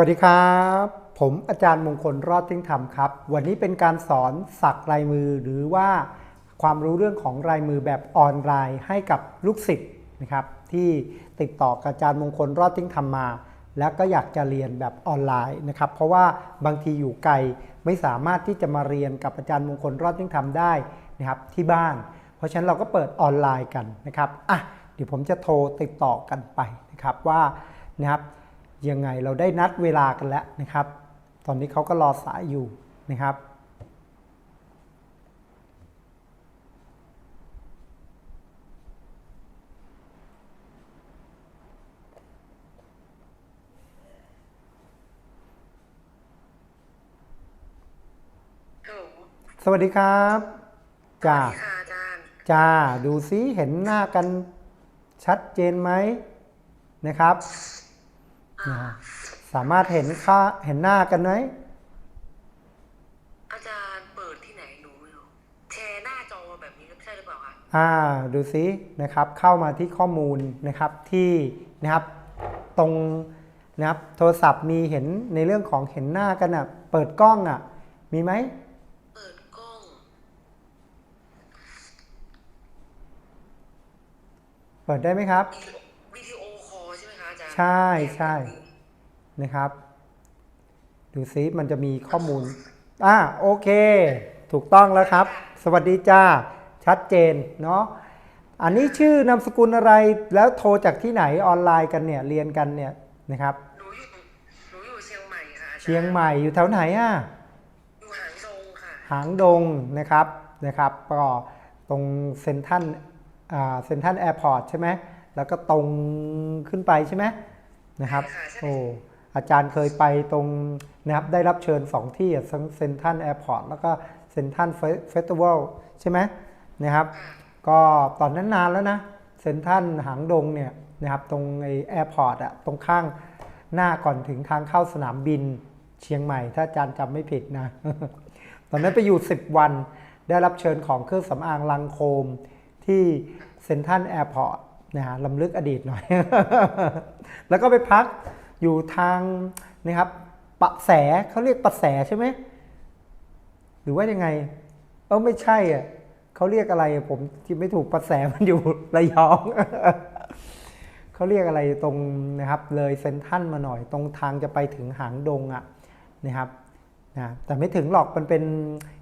วัสดีครับ ผมอาจารย์มงคลรอดทิ้งธรรมครับ วันนี้เป็นการสอนสักลายมือหรือว่าความรู้เรื่องของลายมือแบบออนไลน์ให้กับลูกศิษย์นะครับ ที่ติดต่อกับอาจารย์มงคลรอดทิ้งธรรมมา แล้วก็อยากจะเรียนแบบออนไลน์นะครับ เพราะว่าบางทีอยู่ไกลไม่สามารถที่จะมาเรียนกับอาจารย์มงคลรอดทิ้งธรรมได้นะครับที่บ้าน เพราะฉะนั้นเราก็เปิดออนไลน์กันนะครับอะเดี๋ยวผมจะโทรติดต่อกันไปนะครับว่านะครับ ยังไงเราได้นัดเวลากันแล้วนะครับ ตอนนี้เขาก็รอสายอยู่นะครับฮัลโหลสวัสดีครับจ้าสวัสดีค่ะอาจารย์จ้า ดูซิเห็นหน้ากันชัดเจนไหมนะครับนะ สามารถเห็นค่าเห็นหน้ากันไหมอาจารย์เปิดที่ไหนหนูไม่รู้แชร์หน้าจอแบบนี้ใช่หรือเปล่าคะอ่าดูซินะครับ เข้ามาที่ข้อมูลนะครับที่นะครับตรงนะครับโทรศัพท์มีเห็นในเรื่องของเห็นหน้ากันอะ เปิดกล้องอะ มีไหมเปิดกล้อง เปิดได้ไหมครับ วิดีโอคอลใช่ไหมคะอาจารย์ใช่ใช่นะครับ ดูซิมันจะมีข้อมูลอ่าโอเค ถูกต้องแล้วครับ สวัสดีจ้า ชัดเจนเนาะอันนี้ชื่อนามสกุลอะไรแล้วโทรจากที่ไหนออนไลน์กันเนี่ยเรียนกันเนี่ยนะครับหนูอยู่หนูอยู่เชียงใหม่ค่ะอาจารเชียงใหม่อยู่แถวไหนอะอยู่หางดงค่ะหางดงนะครับนะครับก็ตรงเซนทันอ่าเซนทันแอร์พอร์ตใช่ไหมแล้วก็ตรงขึ้นไปใช่ไหมนะครับใช่ค่ะใช่โอ้ อาจารย์เคยไปตรงนะครับได้รับเชิญ 2 ที่ทั้งเซนทันแอร์พอร์ตแล้วก็เซนทันเฟสติวัลใช่ไหมนะครับ ก็ตอนนั้นนานแล้วนะเซนทันหางดงเนี่ยนะครับตรงไอแอร์พอร์ตอะตรงข้างหน้าก่อนถึงทางเข้าสนามบินเชียงใหม่ ถ้าอาจารย์จำไม่ผิดนะ ตอนนั้นไปอยู่ 10 วันได้รับเชิญของเครื่องสำอางลังโคมที่เซนทันแอร์พอร์ตนะฮะลำลึกอดีตหน่อย แล้วก็ไปพัก อยู่ทางนะครับปะแสเขาเรียกปะแสใช่ไหมหรือว่ายังไง เออไม่ใช่อะเขาเรียกอะไรอะผมที่ไม่ถูกปะแสมันอยู่ระยองเขาเรียกอะไรตรงนะครับ เลยเซนทรันมาหน่อย ตรงทางจะไปถึงหางดงอะนะครับนะแต่ไม่ถึงหรอกมันเป็น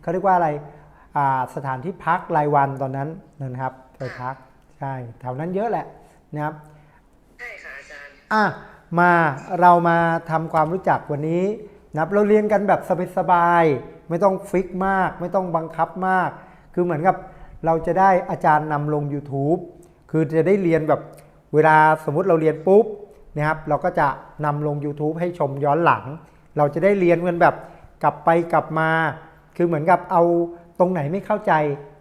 เขาเรียกว่าอะไรอ่าสถานที่พักรายวันตอนนั้นนะครับไปพักใช่แถวนั้นเยอะแหละนะครับใช่ค่ะอาจารย์อะ มาเรามาทำความรู้จักวันนี้นับเราเรียนกันแบบสบายๆไม่ต้องฟิกมาก ไม่ต้องบังคับมาก คือเหมือนกับเราจะได้อาจารย์นำลง YouTube คือจะได้เรียนแบบเวลาสมมุติเราเรียนปุ๊บนะครับเราก็จะนำลง YouTube ให้ชมย้อนหลัง เราจะได้เรียนกันแบบกลับไปกลับมา คือเหมือนกับเอาตรงไหนไม่เข้าใจ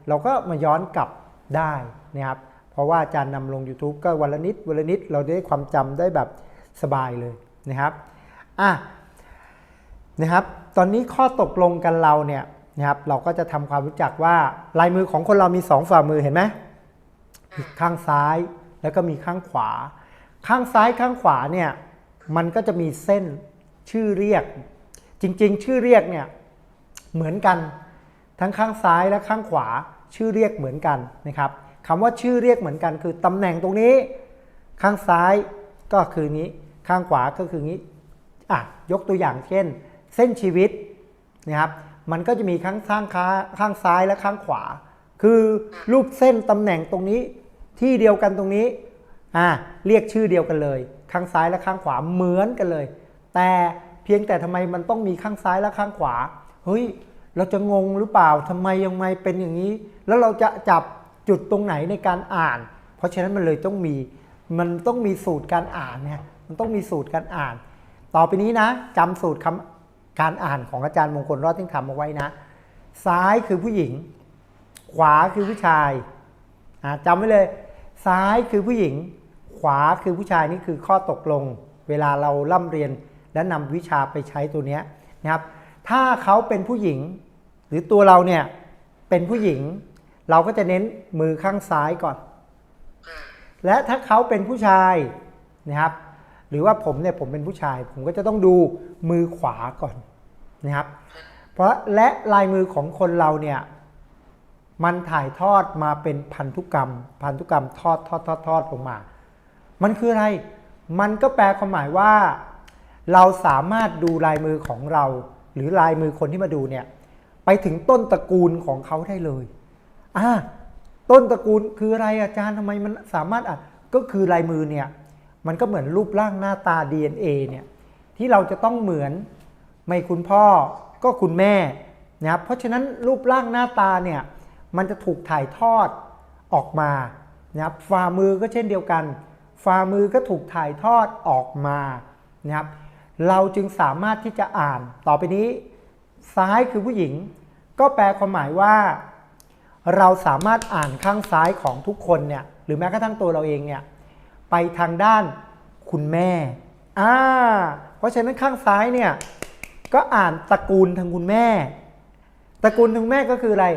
เราก็มาย้อนกลับได้นะครับเพราะว่าอาจารย์นำลง YouTube ก็วันละนิดวันละนิดเราได้ความจำได้แบบ สบายเลยนะครับอะนะครับตอนนี้ข้อตกลงกันเราเนี่ยนะครับเราก็จะทำความรู้จักว่าลายมือของคนเรามีสองฝ่ามือเห็นไหมมีข้างซ้ายแล้วก็มีข้างขวา ข้างซ้ายข้างขวาเนี่ยมันก็จะมีเส้นชื่อเรียก จริงๆ ชื่อเรียกเนี่ยเหมือนกันทั้งข้างซ้ายและข้างขวาชื่อเรียกเหมือนกันนะครับคำว่าชื่อเรียกเหมือนกัน คือตำแหน่งตรงนี้ ข้างซ้ายก็คือนี้ ข้างขวาก็คือนี้อะยกตัวอย่างเช่น เส้นชีวิตนะครับมันก็จะมีข้างข้างขาข้างซ้ายและข้างขวา คือรูปเส้นตำแหน่งตรงนี้ที่เดียวกันตรงนี้อะเรียกชื่อเดียวกันเลย ข้างซ้ายและข้างขวาเหมือนกันเลย แต่เพียงแต่ทำไมมันต้องมีข้างซ้ายและข้างขวาเฮ้ยเราจะงงหรือเปล่าทำไมยังไงเป็นอย่างนี้ แล้วเราจะจับจุดตรงไหนในการอ่าน เพราะฉะนั้นมันเลยต้องมีมันต้องมีสูตรการอ่านเนี่ย มันต้องมีสูตรการอ่าน ต่อไปนี้นะจำสูตรคำการอ่านของอาจารย์มงคลรอดทิ้งธรรมเอาไว้นะ ซ้ายคือผู้หญิง ขวาคือผู้ชายอ่าจำไว้เลย ซ้ายคือผู้หญิง ขวาคือผู้ชายนี่คือข้อตกลง เวลาเราล่ำเรียนและนำวิชาไปใช้ตัวนี้นะครับ ถ้าเขาเป็นผู้หญิง หรือตัวเราเนี่ยเป็นผู้หญิง เราก็จะเน้นมือข้างซ้ายก่อน และถ้าเขาเป็นผู้ชายนะครับ หรือว่าผมเนี่ยผมเป็นผู้ชาย ผมก็จะต้องดูมือขวาก่อนนะครับ เพราะและลายมือของคนเราเนี่ยมันถ่ายทอดมาเป็นพันธุกรรม พันธุกรรมทอดทอดทอดทอดลงมา มันคืออะไร มันก็แปลความหมายว่า เราสามารถดูลายมือของเรา หรือลายมือคนที่มาดูเนี่ยไปถึงต้นตระกูลของเขาได้เลยอ่าต้นตระกูลคืออะไรอาจารย์ทำไมมันสามารถอะก็คือลายมือเนี่ย มันก็เหมือนรูปร่างหน้าตา DNA เนี่ยที่เราจะต้องเหมือนไม่คุณพ่อก็คุณแม่นะครับเพราะฉะนั้นรูปร่างหน้าตาเนี่ยมันจะถูกถ่ายทอดออกมานะครับฝ่ามือก็เช่นเดียวกันฝ่ามือก็ถูกถ่ายทอดออกมานะครับเราจึงสามารถที่จะอ่านต่อไปนี้ ซ้ายคือผู้หญิง ก็แปลความหมายว่า เราสามารถอ่านข้างซ้ายของทุกคนเนี่ยหรือแม้กระทั่งตัวเราเองเนี่ย ไปทางด้านคุณแม่อ่าเพราะฉะนั้นข้างซ้ายเนี่ยก็อ่านตระกูลทางคุณแม่ ตระกูลทางแม่ก็คืออะไร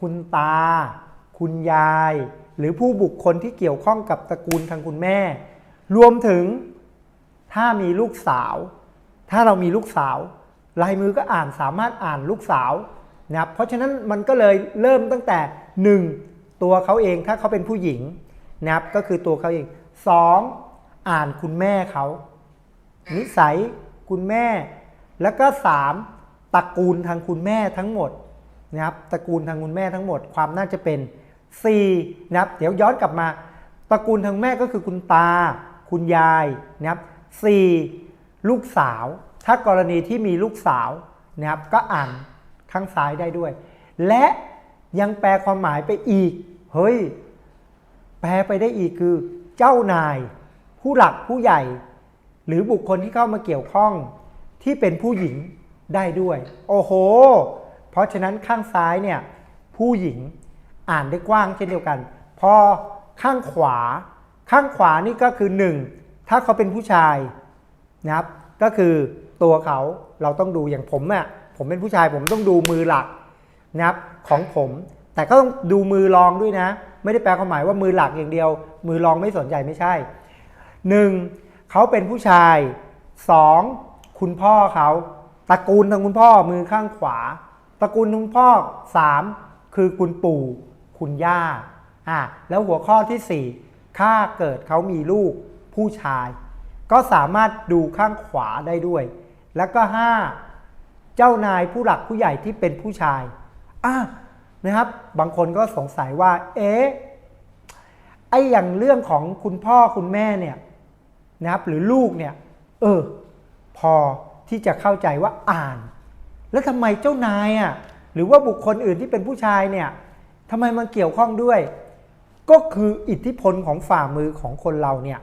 คุณตา คุณยาย หรือผู้บุคคลที่เกี่ยวข้องกับตระกูลทางคุณแม่ รวมถึงถ้ามีลูกสาว ถ้าเรามีลูกสาว ลายมือก็อ่านสามารถอ่านลูกสาวนะครับเพราะฉะนั้นมันก็เลยเริ่มตั้งแต่ 1. ตัวเขาเองถ้าเขาเป็นผู้หญิงนะครับก็คือตัวเขาเอง 2. อ่านคุณแม่เขานิสัยคุณแม่ แล้วก็ 3. ตระกูลทางคุณแม่ทั้งหมดนะครับตระกูลทางคุณแม่ทั้งหมด ความน่าจะเป็น 4. นะครับเดี๋ยวย้อนกลับมาตระกูลทางแม่ก็คือคุณตา คุณยายนะครับ 4. ลูกสาว ถ้ากรณีที่มีลูกสาวนะครับก็อ่านข้างซ้ายได้ด้วย และยังแปลความหมายไปอีก เฮ้ย แปลไปได้อีกคือ เจ้านาย ผู้หลักผู้ใหญ่ หรือบุคคลที่เข้ามาเกี่ยวข้องที่เป็นผู้หญิงได้ด้วย โอ้โห เพราะฉะนั้นข้างซ้ายเนี่ยผู้หญิงอ่านได้กว้างเช่นเดียวกัน พอข้างขวา ข้างขวานี่ก็คือหนึ่งถ้าเขาเป็นผู้ชายนะครับ ก็คือตัวเขาเราต้องดูอย่างผมอะผมเป็นผู้ชายผมต้องดูมือหลักนะครับของผม แต่ก็ต้องดูมือรองด้วยนะ ไม่ได้แปลความหมายว่ามือหลักอย่างเดียว มือรองไม่สนใจไม่ใช่หนึ่งเขาเป็นผู้ชายสองคุณพ่อเขาตระกูลทางคุณพ่อมือข้างขวาตระกูลคุณพ่อสามคือคุณปู่คุณย่าอ่าแล้วหัวข้อที่สี่ถ้าเกิดเขามีลูกผู้ชาย ก็สามารถดูข้างขวาได้ด้วย แล้วก็ห้าเจ้านายผู้หลักผู้ใหญ่ที่เป็นผู้ชายอะ นะครับ บางคนก็สงสัยว่า เอ๊ะไอ้อย่างเรื่องของคุณพ่อคุณแม่เนี่ยนะครับหรือลูกเนี่ยเออพอที่จะเข้าใจว่าอ่าน แล้วทำไมเจ้านายอะหรือว่าบุคคลอื่นที่เป็นผู้ชายเนี่ยทำไมมันเกี่ยวข้องด้วย ก็คืออิทธิพลของฝ่ามือของคนเราเนี่ย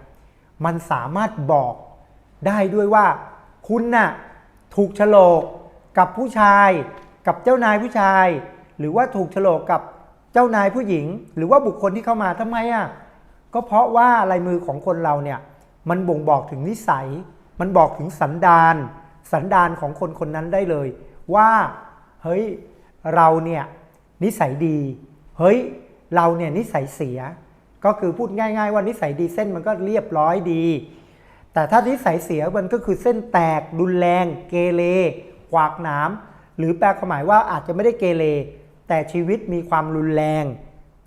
มันสามารถบอกได้ด้วยว่า คุณน่ะถูกฉลกกับผู้ชาย กับเจ้านายผู้ชาย หรือว่าถูกโฉลกกับเจ้านายผู้หญิง หรือว่าบุคคลที่เข้ามาทำไมอะก็เพราะว่าลายมือของคนเราเนี่ยมันบ่งบอกถึงนิสัย มันบอกถึงสันดาน สันดานของคนคนนั้นได้เลย ว่าเฮ้ยเราเนี่ยนิสัยดี เฮ้ยเราเนี่ยนิสัยเสีย ก็คือพูดง่าย ๆ ว่านิสัยดีเส้นมันก็เรียบร้อยดี แต่ถ้านิสัยเสียมันก็คือเส้นแตกรุนแรง เกเรขวากหนามหรือแปลความหมายว่าอาจจะไม่ได้เกเร แต่ชีวิตมีความรุนแรง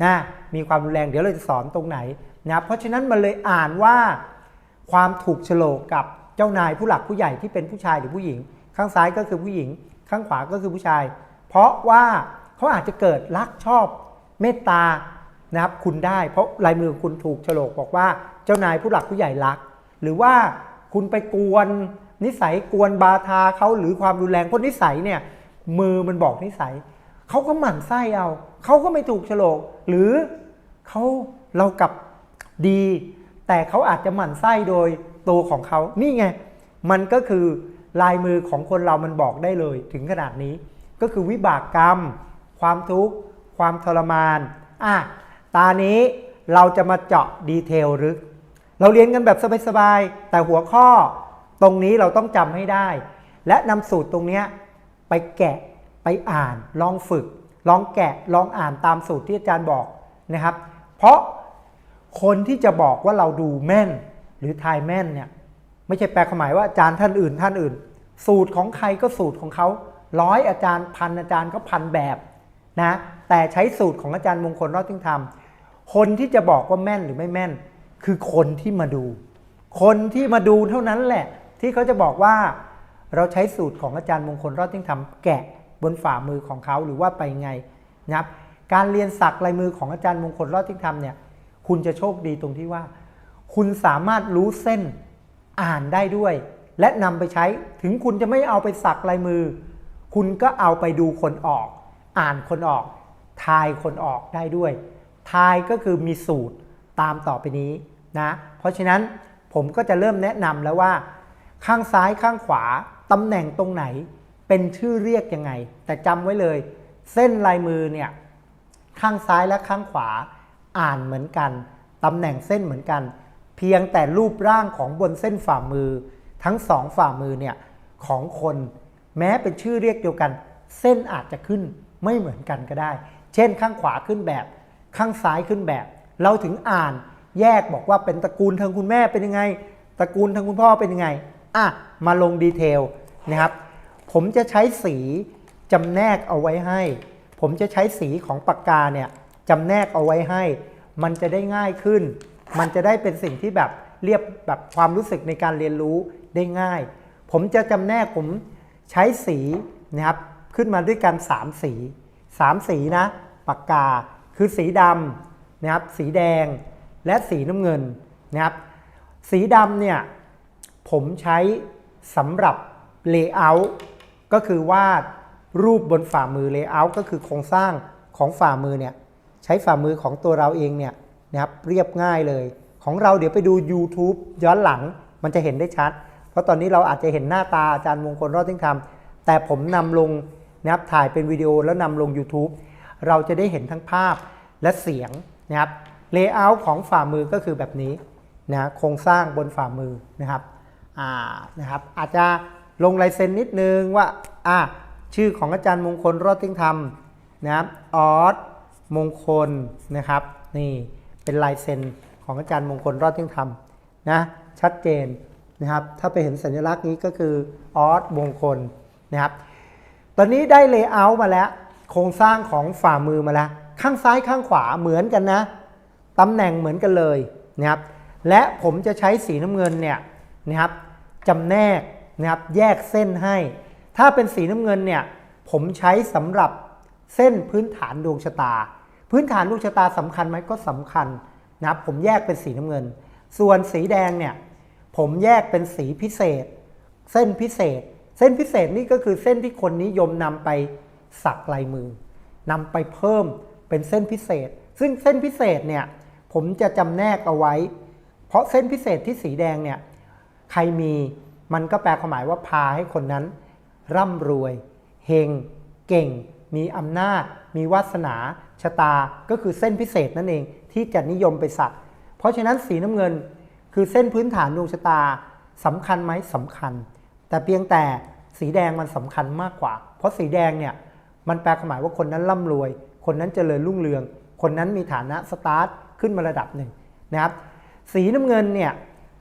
นะมีความรุนแรงเดี๋ยวเราจะสอนตรงไหนนะเพราะฉะนั้นมันเลยอ่านว่าความถูกโฉลกกับเจ้านายผู้หลักผู้ใหญ่ที่เป็นผู้ชายหรือผู้หญิง ข้างซ้ายก็คือผู้หญิง ข้างขวาก็คือผู้ชาย เพราะว่าเขาอาจจะเกิดรักชอบเมตตานะครับคุณได้ เพราะลายมือคุณถูกโฉลกบอกว่าเจ้านายผู้หลักผู้ใหญ่รัก หรือว่าคุณไปกวนนิสัยกวนบาทาเขาหรือความรุนแรงเพราะนิสัยเนี่ยมือมันบอกนิสัย เขาก็หมั่นไส้เอาเขาก็ไม่ถูกโฉลก หรือเขาเรากับดี แต่เขาอาจจะหมั่นไส้โดยตัวของเขานี่ไง มันก็คือลายมือของคนเรามันบอกได้เลยถึงขนาดนี้ ก็คือวิบากกรรม ความทุกข์ ความทรมานอะตานี้เราจะมาเจาะดีเทลลึกเราเรียนกันแบบสบายๆแต่หัวข้อตรงนี้เราต้องจำให้ได้ และนำสูตรตรงนี้ไปแกะ ไปอ่านลองฝึก ลองแกะลองอ่านตามสูตรที่อาจารย์บอกนะครับ เพราะคนที่จะบอกว่าเราดูแม่นหรือทายแม่นเนี่ยไม่ใช่แปลความหมายว่าอาจารย์ท่านอื่นท่านอื่น สูตรของใครก็สูตรของเขาร้อยอาจารย์พันอาจารย์ก็พันแบบนะแต่ใช้สูตรของอาจารย์มงคลรอดทิ้งธรรมคนที่จะบอกว่าแม่นหรือไม่แม่น คือคนที่มาดู คนที่มาดูเท่านั้นแหละ ที่เขาจะบอกว่าเราใช้สูตรของอาจารย์มงคลรอดทิ้งธรรมแกะ บนฝ่ามือของเขาหรือว่าไปไงนะครับการเรียนสักลายมือของอาจารย์มงคลรอดทิ้งธรรมเนี่ยคุณจะโชคดีตรงที่ว่า คุณสามารถรู้เส้นอ่านได้ด้วย และนำไปใช้ถึงคุณจะไม่เอาไปสักลายมือ คุณก็เอาไปดูคนออก อ่านคนออก ทายคนออกได้ด้วย ทายก็คือมีสูตรตามต่อไปนี้นะเพราะฉะนั้นผมก็จะเริ่มแนะนำแล้วว่า ข้างซ้ายข้างขวาตำแหน่งตรงไหน เป็นชื่อเรียกยังไง แต่จำไว้เลย เส้นลายมือเนี่ยข้างซ้ายและข้างขวาอ่านเหมือนกันตำแหน่งเส้นเหมือนกัน เพียงแต่รูปร่างของบนเส้นฝ่ามือ ทั้งสองฝ่ามือเนี่ยของคนแม้เป็นชื่อเรียกเดียวกัน เส้นอาจจะขึ้นไม่เหมือนกันก็ได้ เช่นข้างขวาขึ้นแบบ ข้างซ้ายขึ้นแบบ เราถึงอ่านแยกบอกว่าเป็นตระกูลทางคุณแม่เป็นยังไง ตระกูลทางคุณพ่อเป็นยังไงอะมาลงดีเทลนะครับ ผมจะใช้สีจำแนกเอาไว้ให้ ผมจะใช้สีของปากกาเนี่ยจำแนกเอาไว้ให้ มันจะได้ง่ายขึ้น มันจะได้เป็นสิ่งที่แบบเรียบแบบความรู้สึกในการเรียนรู้ได้ง่าย ผมจะจำแนกผมใช้สีนะครับขึ้นมาด้วยกัน 3 สี 3 สีนะปากกาคือสีดำนะครับสีแดงและสีน้ำเงินนะครับสีดำเนี่ยผมใช้สำหรับ Layout ก็คือวาดรูปบนฝ่ามือ Layout ก็คือโครงสร้างของฝ่ามือเนี่ยใช้ฝ่ามือของตัวเราเองเนี่ยนะครับเรียบง่ายเลย ของเราเดี๋ยวไปดู YouTube ย้อนหลังมันจะเห็นได้ชัด เพราะตอนนี้เราอาจจะเห็นหน้าตาอาจารย์มงคลรอดทิ้งธรรมแต่ผมนำลงนะครับถ่ายเป็นวิดีโอแล้วนำลง YouTube เราจะได้เห็นทั้งภาพและเสียงนะครับ Layout ของฝ่ามือก็คือแบบนี้นะโครงสร้างบนฝ่ามือนะครับอ่านะครับอาจจะ ลงลายเซ็นนิดนึงว่าอ่าชื่อของอาจารย์มงคลรอดทิ้งธรรมนะครับออสมงคลนะครับนี่เป็นลายเซ็นของอาจารย์มงคลรอดทิ้งธรรมนะชัดเจนนะครับถ้าไปเห็นสัญลักษณ์นี้ก็คือออสมงคลนะครับตอนนี้ได้เลเยอร์มาแล้ว โครงสร้างของฝ่ามือมาแล้ว ข้างซ้ายข้างขวาเหมือนกันนะตำแหน่งเหมือนกันเลยนะครับและผมจะใช้สีน้ำเงินเนี่ยนะครับจำแนก นะครับแยกเส้นให้ ถ้าเป็นสีน้ำเงินเนี่ยผมใช้สำหรับเส้นพื้นฐานดวงชะตา พื้นฐานดวงชะตาสำคัญไหมก็สำคัญนะครับผมแยกเป็นสีน้ำเงิน ส่วนสีแดงเนี่ยผมแยกเป็นสีพิเศษ เส้นพิเศษ เส้นพิเศษนี่ก็คือเส้นที่คนนิยมนำไปสักลายมือนำไปเพิ่มเป็นเส้นพิเศษ ซึ่งเส้นพิเศษเนี่ยผมจะจำแนกเอาไว้ เพราะเส้นพิเศษที่สีแดงเนี่ยใครมี มันก็แปลความหมายว่าพาให้คนนั้น ร่ำรวยเฮงเก่ง มีอำนาจ มีวาสนาชะตาก็คือเส้นพิเศษนั่นเองที่จะนิยมไปสัก เพราะฉะนั้นสีน้ำเงินคือเส้นพื้นฐานดวงชะตาสำคัญไหมสำคัญ แต่เพียงแต่สีแดงมันสำคัญมากกว่า เพราะสีแดงเนี่ยมันแปลความหมายว่าคนนั้นร่ำรวย คนนั้นเจริญรุ่งเรือง คนนั้นมีฐานะสตาร์ทขึ้นมาระดับหนึ่งนะครับ สีน้ำเงินเนี่ย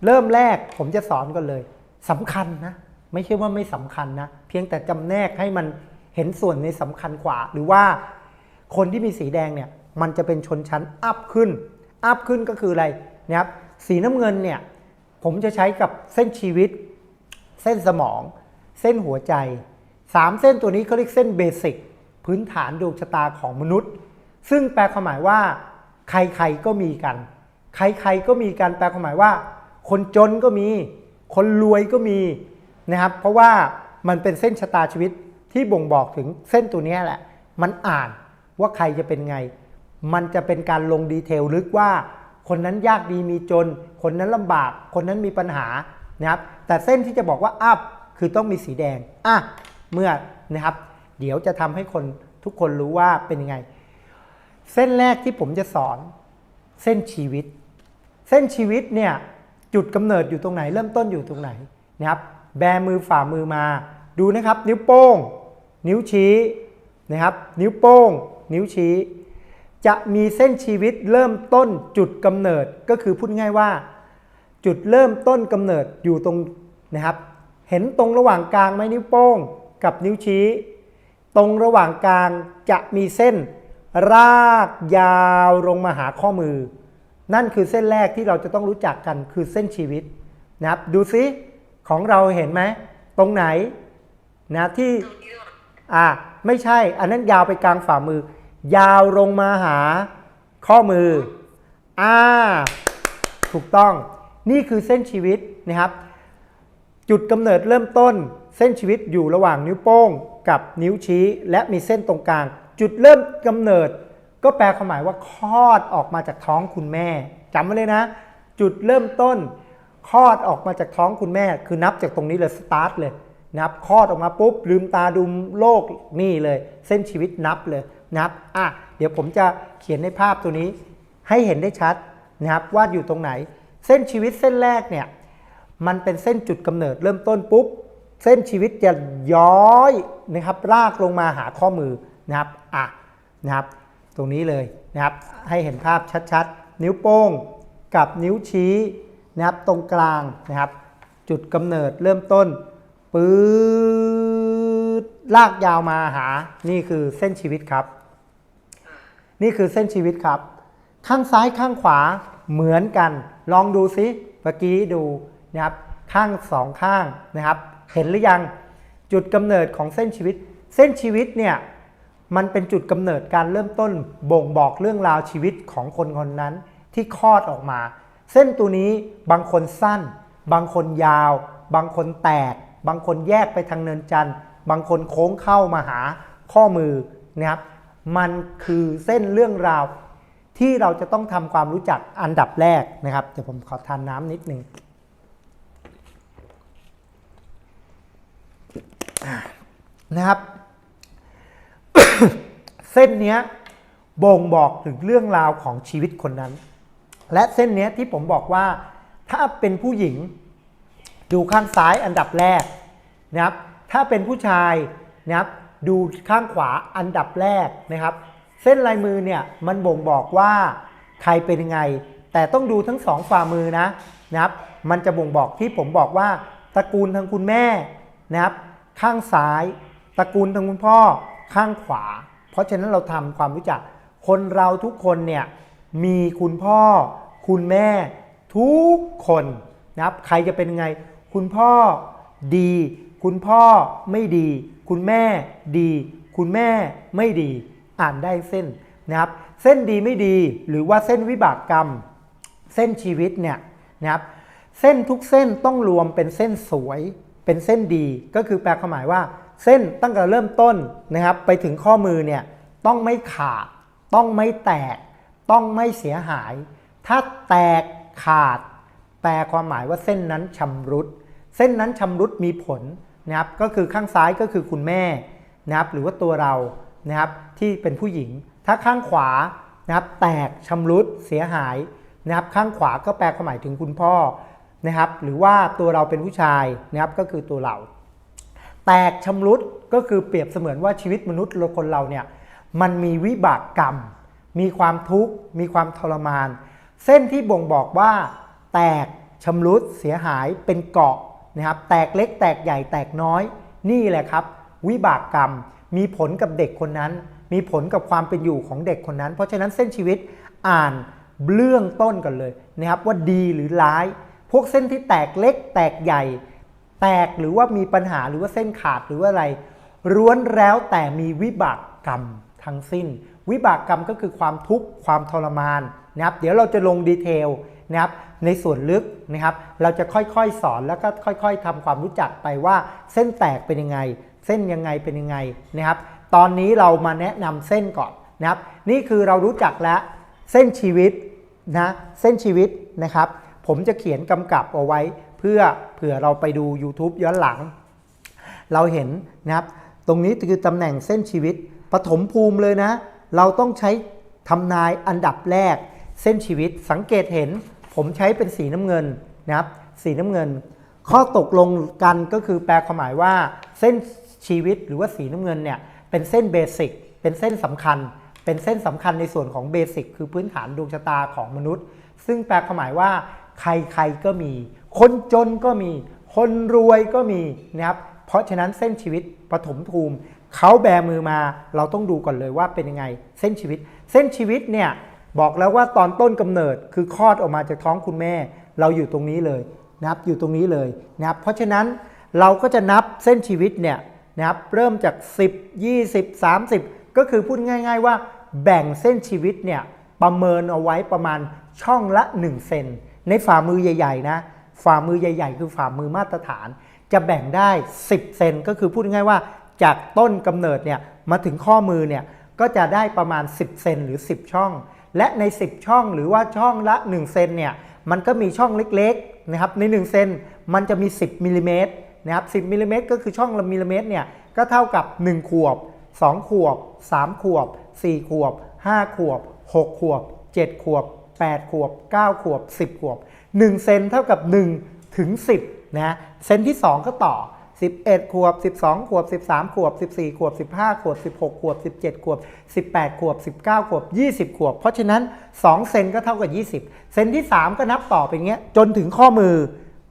เริ่มแรกผมจะสอนก่อนเลย สำคัญนะ ไม่ใช่ว่าไม่สำคัญนะ เพียงแต่จำแนกให้มันเห็นส่วนในสำคัญกว่า หรือว่าคนที่มีสีแดงเนี่ยมันจะเป็นชนชั้นอัพขึ้น อัพขึ้นก็คืออะไรนะครับสีน้ำเงินเนี่ยผมจะใช้กับเส้นชีวิต เส้นสมอง เส้นหัวใจสามเส้นตัวนี้เขาเรียกเส้นเบสิกพื้นฐานดวงชะตาของมนุษย์ ซึ่งแปลความหมายว่า ใครๆก็มีกัน ใครๆก็มีกันแปลความหมายว่า คนจนก็มี คนรวยก็มีนะครับ เพราะว่ามันเป็นเส้นชะตาชีวิตที่บ่งบอกถึงเส้นตัวนี้แหละ มันอ่านว่าใครจะเป็นไง มันจะเป็นการลงดีเทลลึกว่า คนนั้นยากดีมีจน คนนั้นลำบาก คนนั้นมีปัญหานะครับ แต่เส้นที่จะบอกว่าอัพคือต้องมีสีแดงอะเมื่อนะครับ เดี๋ยวจะทำให้คนทุกคนรู้ว่าเป็นยังไง เส้นแรกที่ผมจะสอน เส้นชีวิต เส้นชีวิตเนี่ย จุดกำเนิดอยู่ตรงไหน เริ่มต้นอยู่ตรงไหนนะครับแบมือฝ่ามือมาดูนะครับ นิ้วโป้ง นิ้วชี้นะครับ นิ้วโป้ง นิ้วชี้ จะมีเส้นชีวิตเริ่มต้นจุดกำเนิดก็คือพูดง่ายว่า จุดเริ่มต้นกำเนิดอยู่ตรงนะครับ เห็นตรงระหว่างกลางไหมนิ้วโป้ง กับนิ้วชี้ ตรงระหว่างกลางจะมีเส้นรากยาวลงมาหาข้อมือ นั่นคือเส้นแรกที่เราจะต้องรู้จักกันคือเส้นชีวิตนะครับดูซิของเราเห็นไหมตรงไหนนะที่อนอ่าไม่ใช่ อันนั้นยาวไปกลางฝ่ามือ ยาวลงมาหาข้อมืออ่าถูกต้องนี่คือเส้นชีวิตนะครับ จุดกำเนิดเริ่มต้น เส้นชีวิตอยู่ระหว่างนิ้วโป้งกับนิ้วชี้ และมีเส้นตรงกลาง จุดเริ่มกำเนิด ก็แปลความหมายว่าคลอดออกมาจากท้องคุณแม่จำไว้เลยนะ จุดเริ่มต้นคลอดออกมาจากท้องคุณแม่ คือนับจากตรงนี้เลยสตาร์ทเลยนับคลอดออกมาปุ๊บลืมตาดูโลกนี่เลย เส้นชีวิตนับเลยนับอะเดี๋ยวผมจะเขียนในภาพตัวนี้ ให้เห็นได้ชัดนะครับว่าอยู่ตรงไหน เส้นชีวิตเส้นแรกเนี่ยมันเป็นเส้นจุดกำเนิดเริ่มต้นปุ๊บ เส้นชีวิตจะย้อยนะครับรากลงมาหาข้อมือนะครับอะนะครับ ตรงนี้เลยนะครับ ให้เห็นภาพชัดๆ นิ้วโป้งกับนิ้วชี้นะครับตรงกลางนะครับ จุดกำเนิดเริ่มต้นปื๊ดลากยาวมาหา นี่คือเส้นชีวิตครับ นี่คือเส้นชีวิตครับ ข้างซ้ายข้างขวาเหมือนกัน ลองดูซิเมื่อกี้ดูนะครับข้างสองข้างนะครับ เห็นหรือยังจุดกำเนิดของเส้นชีวิต เส้นชีวิตเนี่ย มันเป็นจุดกำเนิดการเริ่มต้นบ่งบอกเรื่องราวชีวิตของคนคนนั้นที่คลอดออกมา เส้นตัวนี้บางคนสั้น บางคนยาว บางคนแตก บางคนแยกไปทางเนินจันทร์บางคนโค้งเข้ามาหาข้อมือนะครับมันคือเส้นเรื่องราวที่เราจะต้องทำความรู้จักอันดับแรกนะครับเดี๋ยวผมขอทานน้ำนิดนึงอ่านะครับ เส้นเนี้ยบ่งบอกถึงเรื่องราวของชีวิตคนนั้น และเส้นเนี้ยที่ผมบอกว่าถ้าเป็นผู้หญิง ดูข้างซ้ายอันดับแรกนะครับ ถ้าเป็นผู้ชายนะครับดูข้างขวาอันดับแรกนะครับ เส้นลายมือเนี่ยมันบ่งบอกว่าใครเป็นยังไง แต่ต้องดูทั้งสองฝ่ามือนะนะครับ มันจะบ่งบอกที่ผมบอกว่าตระกูลทางคุณแม่นะครับ ข้างซ้าย ตระกูลทางคุณพ่อ ข้างขวา เพราะฉะนั้นเราทำความรู้จัก คนเราทุกคนเนี่ยมีคุณพ่อ คุณแม่ ทุกคนนะครับใครจะเป็นไง คุณพ่อดี คุณพ่อไม่ดี คุณแม่ดี คุณแม่ไม่ดี อ่านได้เส้นนะครับเส้นดีไม่ดีหรือว่าเส้นวิบากกรรม เส้นชีวิตเนี่ยนะครับเส้นทุกเส้นต้องรวมเป็นเส้นสวย เป็นเส้นดีก็คือแปลความหมายว่า เส้นตั้งแต่เริ่มต้นนะครับ ไปถึงข้อมือเนี่ยต้องไม่ขาด ต้องไม่แตก ต้องไม่เสียหาย ถ้าแตกขาด แปลความหมายว่าเส้นนั้นชำรุด เส้นนั้นชำรุดมีผลนะครับก็คือข้างซ้ายก็คือคุณแม่นะครับหรือว่าตัวเรานะครับที่เป็นผู้หญิง ถ้าข้างขวานะครับแตกชำรุดเสียหายนะครับข้างขวาก็แปลความหมายถึงคุณพ่อนะครับหรือว่าตัวเราเป็นผู้ชายนะครับก็คือตัวเรา แตกชำรุดก็คือเปรียบเสมือนว่าชีวิตมนุษย์คนเราเนี่ยมันมีวิบากกรรม มีความทุกข์ มีความทรมาน เส้นที่บ่งบอกว่า แตกชำรุดเสียหายเป็นเกาะนะครับแตกเล็กแตกใหญ่แตกน้อย นี่แหละครับ วิบากกรรมมีผลกับเด็กคนนั้น มีผลกับความเป็นอยู่ของเด็กคนนั้น เพราะฉะนั้นเส้นชีวิตอ่านเบื้องต้นกันเลยนะครับว่าดีหรือร้าย พวกเส้นที่แตกเล็กแตกใหญ่ แตกหรือว่ามีปัญหาหรือว่าเส้นขาดหรือว่าอะไรร้วนแล้วแต่มีวิบากกรรมทั้งสิ้น วิบากกรรมก็คือความทุกข์ความทรมานนะครับ เดี๋ยวเราจะลงดีเทลนะครับในส่วนลึกนะครับ เราจะค่อยๆสอนแล้วก็ค่อย ๆทำความรู้จักไปว่าเส้นแตกเป็นยังไง เส้นยังไงเป็นยังไงนะครับ ตอนนี้เรามาแนะนำเส้นก่อนนะครับ นี่คือเรารู้จักแล้วเส้นชีวิตนะเส้นชีวิตนะครับ ผมจะเขียนกำกับเอาไว้ เพื่อเผื่อเราไปดู YouTube ย้อนหลัง เราเห็นนะครับ ตรงนี้คือตำแหน่งเส้นชีวิตปฐมภูมิเลยนะ เราต้องใช้ทำนายอันดับแรก เส้นชีวิตสังเกตเห็น ผมใช้เป็นสีน้ำเงินนะครับ สีน้ำเงิน ข้อตกลงกันก็คือแปลความหมายว่า เส้นชีวิตหรือว่าสีน้ำเงินเนี่ยเป็นเส้นเบสิกเป็นเส้นสำคัญ เป็นเส้นสำคัญในส่วนของเบสิกคือพื้นฐานดวงชะตาของมนุษย์ ซึ่งแปลความหมายว่าใครๆก็มี คนจนก็มี คนรวยก็มีนะครับเพราะฉะนั้นเส้นชีวิตปฐมภูมิเขาแบมือมาเราต้องดูก่อนเลยว่าเป็นยังไงเส้นชีวิต เส้นชีวิตเนี่ยบอกแล้วว่าตอนต้นกำเนิดคือคลอดออกมาจากท้องคุณแม่ เราอยู่ตรงนี้เลยนะครับอยู่ตรงนี้เลยนะครับเพราะฉะนั้นเราก็จะนับเส้นชีวิตเนี่ยนะครับเริ่มจาก 10 20 30 ก็คือพูดง่าย ๆ ว่าแบ่งเส้นชีวิตเนี่ยประเมินเอาไว้ประมาณช่องละ 1 เซนในฝ่ามือใหญ่ ๆ นะ ฝ่ามือใหญ่ ๆ คือฝ่ามือมาตรฐาน จะแบ่งได้ 10 เซนก็คือพูดง่ายๆว่าจากต้นกำเนิดเนี่ยมาถึงข้อมือเนี่ยก็จะได้ประมาณ 10 เซนหรือ 10 ช่อง และใน 10 ช่องหรือว่าช่องละ 1 เซนเนี่ยมันก็มีช่องเล็กๆนะครับใน 1 เซนมันจะมี 10มิลลิเมตรนะครับ10มิลลิเมตรก็คือช่องละมิลลิเมตรเนี่ยก็เท่ากับ 1 ขวบ 2 ขวบ 3 ขวบ 4 ขวบ 5 ขวบ 6 ขวบ 7 ขวบ 8 ขวบ 9 ขวบ 10 ขวบ 1 เซนเท่ากับ 1 ถึง 10นะเซนที่ 2 ก็ต่อ 11 ขวบ 12 ขวบ 13 ขวบ 14 ขวบ 15 ขวบ 16 ขวบ 17 ขวบ 18 ขวบ 19 ขวบ 20 ขวบ เพราะฉะนั้น 2 เซนก็เท่ากับ 20 เซนที่ 3 ก็นับต่อไปอย่างเงี้ยจนถึงข้อมือ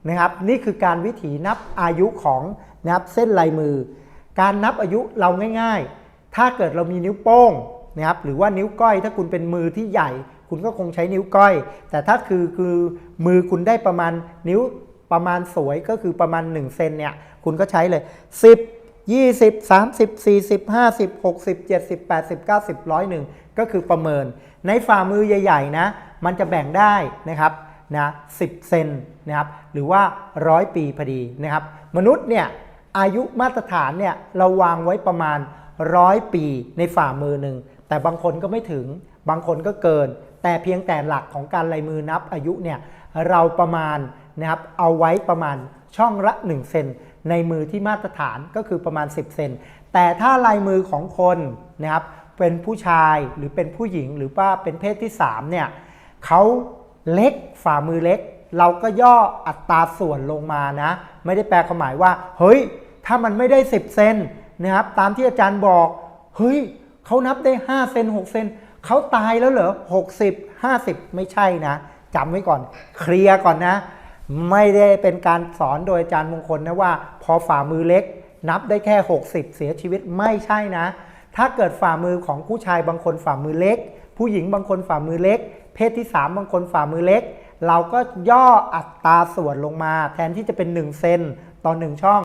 นะครับนี่คือการวิถีนับอายุของนะครับเส้นลายมือ การนับอายุเราง่าย ๆ ถ้าเกิดเรามีนิ้วโป้งนะครับหรือว่านิ้วก้อยถ้าคุณเป็นมือที่ใหญ่ คุณก็คงใช้นิ้วก้อย แต่ถ้าคือคือมือคุณได้ประมาณนิ้วประมาณสวยก็คือประมาณ1เซนเนี่ยคุณก็ใช้เลย 10 20 30 40 50 60 70 80 90 100หนึ่งก็คือประเมิน ในฝ่ามือใหญ่ๆนะ มันจะแบ่งได้นะครับนะ10 เซนนะครับหรือว่า 100 ปีพอดีนะครับ มนุษย์เนี่ยอายุมาตรฐานเนี่ยเราวางไว้ประมาณ 100 ปีในฝ่ามือหนึ่งแต่บางคนก็ไม่ถึงบางคนก็เกิน แต่เพียงแต่หลักของการลายมือนับอายุเนี่ยเราประมาณนะครับเอาไว้ประมาณช่องละ1เซนในมือที่มาตรฐานก็คือประมาณ 10 เซนแต่ถ้าลายมือของคนนะครับเป็นผู้ชายหรือเป็นผู้หญิงหรือว่าเป็นเพศที่3เนี่ยเขาเล็กฝ่ามือเล็ก เราก็ย่ออัตราส่วนลงมานะ ไม่ได้แปลความหมายว่า เฮ้ย ถ้ามันไม่ได้ 10 เซนนะครับตามที่อาจารย์บอก เฮ้ยเขานับได้ 5 เซน6 เซน เขาตายแล้วเหรอ60 50ไม่ใช่นะจำไว้ก่อน เคลียร์ก่อนนะ ไม่ได้เป็นการสอนโดยอาจารย์มงคลนะว่า พอฝ่ามือเล็ก นับได้แค่ 60 เสียชีวิตไม่ใช่นะ ถ้าเกิดฝ่ามือของผู้ชายบางคนฝ่ามือเล็ก ผู้หญิงบางคนฝ่ามือเล็ก เพศที่ 3 บางคนฝ่ามือเล็ก เราก็ย่ออัตราส่วนลงมา แทนที่จะเป็น 1 เซนต่อ 1 ช่อง